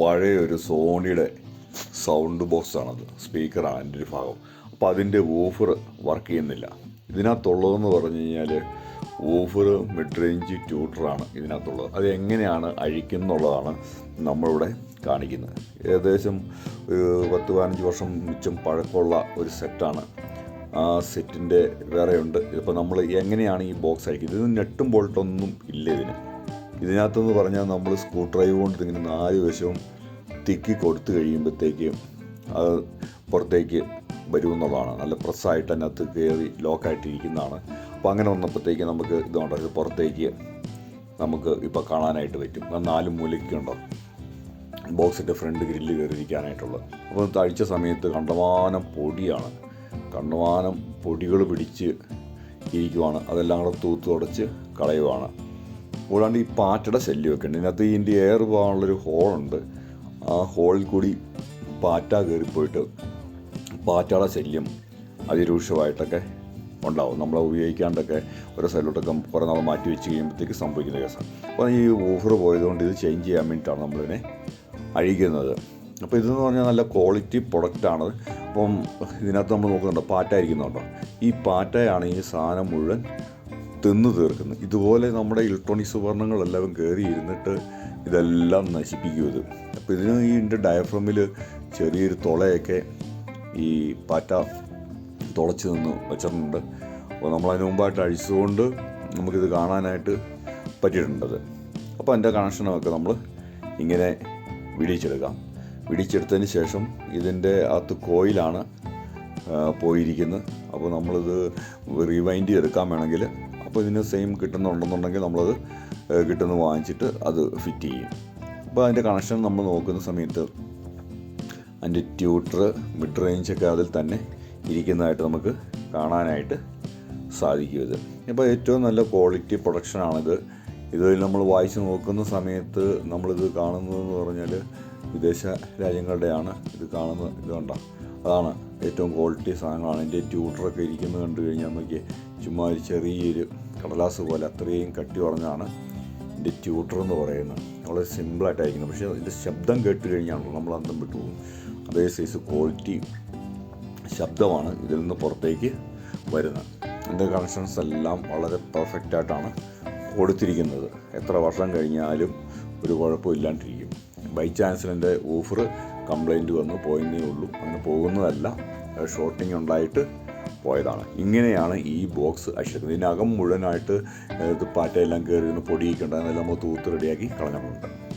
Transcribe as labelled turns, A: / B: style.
A: പഴയ ഒരു സോണിയുടെ സൗണ്ട് ബോക്സാണത് സ്പീക്കറാണ് എന്റെ ഒരു ഭാഗം. അപ്പോൾ അതിന്റെ ഓഫർ വർക്ക് ചെയ്യുന്നില്ല. ഇതിനകത്തുള്ളതെന്ന് പറഞ്ഞു കഴിഞ്ഞാൽ ഓഫർ മിഡ് റേഞ്ച് ട്യൂട്ടറാണ് ഇതിനകത്തുള്ളത്. അത് എങ്ങനെയാണ് അഴിക്കുന്നുള്ളതാണ് നമ്മളിവിടെ കാണിക്കുന്നത്. ഏകദേശം ഒരു പത്ത് പതിനഞ്ച് വർഷം മിച്ചം പഴക്കമുള്ള ഒരു സെറ്റാണ്. ആ സെറ്റിന്റെ വേറെയുണ്ട്. ഇതിപ്പോൾ നമ്മൾ എങ്ങനെയാണ് ഈ ബോക്സ് അഴിക്കുന്നത്? ഇത് നെട്ടും ബോൾട്ടൊന്നും ഇല്ല ഇതിന്. ഇതിനകത്തെന്ന് പറഞ്ഞാൽ നമ്മൾ സ്ക്രൂ ഡ്രൈവ് കൊണ്ട് ഇങ്ങനെ നാല് വശവും തിക്കി കൊടുത്തു കഴിയുമ്പോഴത്തേക്ക് അത് പുറത്തേക്ക് വരുമെന്നുള്ളതാണ്. നല്ല പ്രസ്സായിട്ട് അതിനകത്ത് കയറി ലോക്കായിട്ടിരിക്കുന്നതാണ്. അപ്പോൾ അങ്ങനെ വന്നപ്പോഴത്തേക്ക് നമുക്ക് ഇതുകൊണ്ട് ഇത് പുറത്തേക്ക് നമുക്ക് ഇപ്പോൾ കാണാനായിട്ട് പറ്റും. നാല് മൂലയ്ക്കുണ്ടോ ബോക്സിന്റെ ഫ്രണ്ട് ഗ്രില്ല് കയറിയിരിക്കാനായിട്ടുള്ളത്. അപ്പോൾ തഴിച്ച സമയത്ത് കണ്ടമാനം പൊടിയാണ്. കണ്ടമാനം പൊടികൾ പിടിച്ച് ഇരിക്കുവാണ്. അതെല്ലാം കൂടെ തൂത്ത് തുടച്ച് കളയുവാണ്. കൂടാണ്ട് ഈ പാറ്റയുടെ ശല്യമൊക്കെ ഉണ്ട്. ഇതിനകത്ത് ഇതിന്റെ എയർ പോകാനുള്ളൊരു ഹോളുണ്ട് ആ ഹോളിൽ കൂടി പാറ്റ കയറിപ്പോയിട്ട് പാറ്റയുടെ ശല്യം അതിരൂക്ഷമായിട്ടൊക്കെ ഉണ്ടാവും. നമ്മൾ ഉപയോഗിക്കാണ്ടൊക്കെ ഓരോ സൈഡിലോട്ടൊക്കെ കുറേ നാൾ മാറ്റി വെച്ച് കഴിയുമ്പോഴത്തേക്ക് സംഭവിക്കുന്ന കേസാണ് അപ്പോൾ ഈ ഓഫർ പോയതുകൊണ്ട് ഇത് ചേഞ്ച് ചെയ്യാൻ വേണ്ടിയിട്ടാണ് നമ്മളിതിനെ അഴിക്കുന്നത്. അപ്പോൾ ഇതെന്ന് പറഞ്ഞാൽ നല്ല ക്വാളിറ്റി പ്രൊഡക്റ്റാണ് അപ്പം ഇതിനകത്ത് നമ്മൾ നോക്കുന്നുണ്ടോ? പാറ്റ ഇരിക്കുന്നുണ്ടോ? ഈ പാറ്റയാണ് ഈ സാധനം മുഴുവൻ തിന്നു തീർക്കുന്നു. ഇതുപോലെ നമ്മുടെ ഇലക്ട്രോണിക്സ് ഉപകരണങ്ങളെല്ലാം കയറി ഇരുന്നിട്ട് ഇതെല്ലാം നശിപ്പിക്കും ഇത് അപ്പോൾ ഇതിന് ഈ ഉണ്ട് ഡയഫ്രമിൽ ചെറിയൊരു തുളയൊക്കെ ഈ പാറ്റ തുളച്ച് നിന്ന് വെച്ചിട്ടുണ്ട്. അപ്പോൾ നമ്മൾ അതിന് മുമ്പായിട്ട് അഴിച്ചുകൊണ്ട് നമുക്കിത് കാണാനായിട്ട് പറ്റിയിട്ടുണ്ടത് അപ്പോൾ അതിന്റെ കണക്ഷനൊക്കെ നമ്മൾ ഇങ്ങനെ വിടിച്ചെടുക്കാം വിടിച്ചെടുത്തതിന് ശേഷം ഇതിന്റെ അകത്ത് കോയിലാണ് പോയിരിക്കുന്നത് അപ്പോൾ നമ്മളിത് റീവൈൻഡ് ചെയ്തെടുക്കാൻ വേണമെങ്കിൽ അപ്പോൾ ഇതിന് സെയിം കിട്ടുന്നുണ്ടെന്നുണ്ടെങ്കിൽ നമ്മളത് കിട്ടുന്ന വാങ്ങിച്ചിട്ട് അത് ഫിറ്റ് ചെയ്യും. അപ്പോൾ അതിന്റെ കണക്ഷൻ നമ്മൾ നോക്കുന്ന സമയത്ത് അതിന്റെ ട്യൂട്ടർ മിഡ് റേഞ്ചൊക്കെ അതിൽ തന്നെ ഇരിക്കുന്നതായിട്ട് നമുക്ക് കാണാനായിട്ട് സാധിക്കും ഇത്. ഇപ്പോൾ ഏറ്റവും നല്ല ക്വാളിറ്റി പ്രൊഡക്ഷനാണിത് ഇത് നമ്മൾ വായിച്ച് നോക്കുന്ന സമയത്ത് നമ്മളിത് കാണുന്നതെന്ന് പറഞ്ഞാൽ വിദേശ രാജ്യങ്ങളുടെയാണ് ഇത് കാണുന്നത് ഇത് കണ്ട? അതാണ് ഏറ്റവും ക്വാളിറ്റി സാധനങ്ങളാണ്. എന്റെ ട്യൂട്ടറൊക്കെ ഇരിക്കുന്നത് കണ്ടു കഴിഞ്ഞാൽ നമുക്ക് ചുമ്മാ ഒരു ചെറിയൊരു കടലാസ് പോലെ അത്രയും കട്ടി പറഞ്ഞാണ് എന്റെ ട്യൂട്ടർ എന്ന് പറയുന്നത്. വളരെ സിമ്പിളായിട്ടായിരിക്കുന്നത് പക്ഷേ ഇതിന്റെ ശബ്ദം കേട്ട് കഴിഞ്ഞാണല്ലോ നമ്മൾ അന്തം വിട്ടുപോകും അതേ സൈസ് ക്വാളിറ്റി ശബ്ദമാണ് ഇതിൽ നിന്ന് പുറത്തേക്ക് വരുന്നത്. എന്റെ കണക്ഷൻസ് എല്ലാം വളരെ പെർഫെക്റ്റ് ആയിട്ടാണ് കൊടുത്തിരിക്കുന്നത്. എത്ര വർഷം കഴിഞ്ഞാലും ഒരു കുഴപ്പമില്ലാണ്ടിരിക്കും. ബൈ ചാൻസിൽ എന്റെ ഓഫർ കംപ്ലൈന്റ് വന്ന് പോയെന്നേ ഉള്ളൂ. അങ്ങനെ പോകുന്നതല്ല. ഷോർട്ടിങ് ഉണ്ടായിട്ട് പോയതാണ്. ഇങ്ങനെയാണ് ഈ ബോക്സ് അഴിച്ചത് ഇതിനകം മുഴുവനായിട്ട് ഇത് പാറ്റയെല്ലാം കയറി നിന്ന് പൊടിയൊക്കെ ഉണ്ടായിരുന്നെല്ലാം നമ്മൾ തൂത്ത് റെഡിയാക്കി കളഞ്ഞിട്ടുണ്ട്.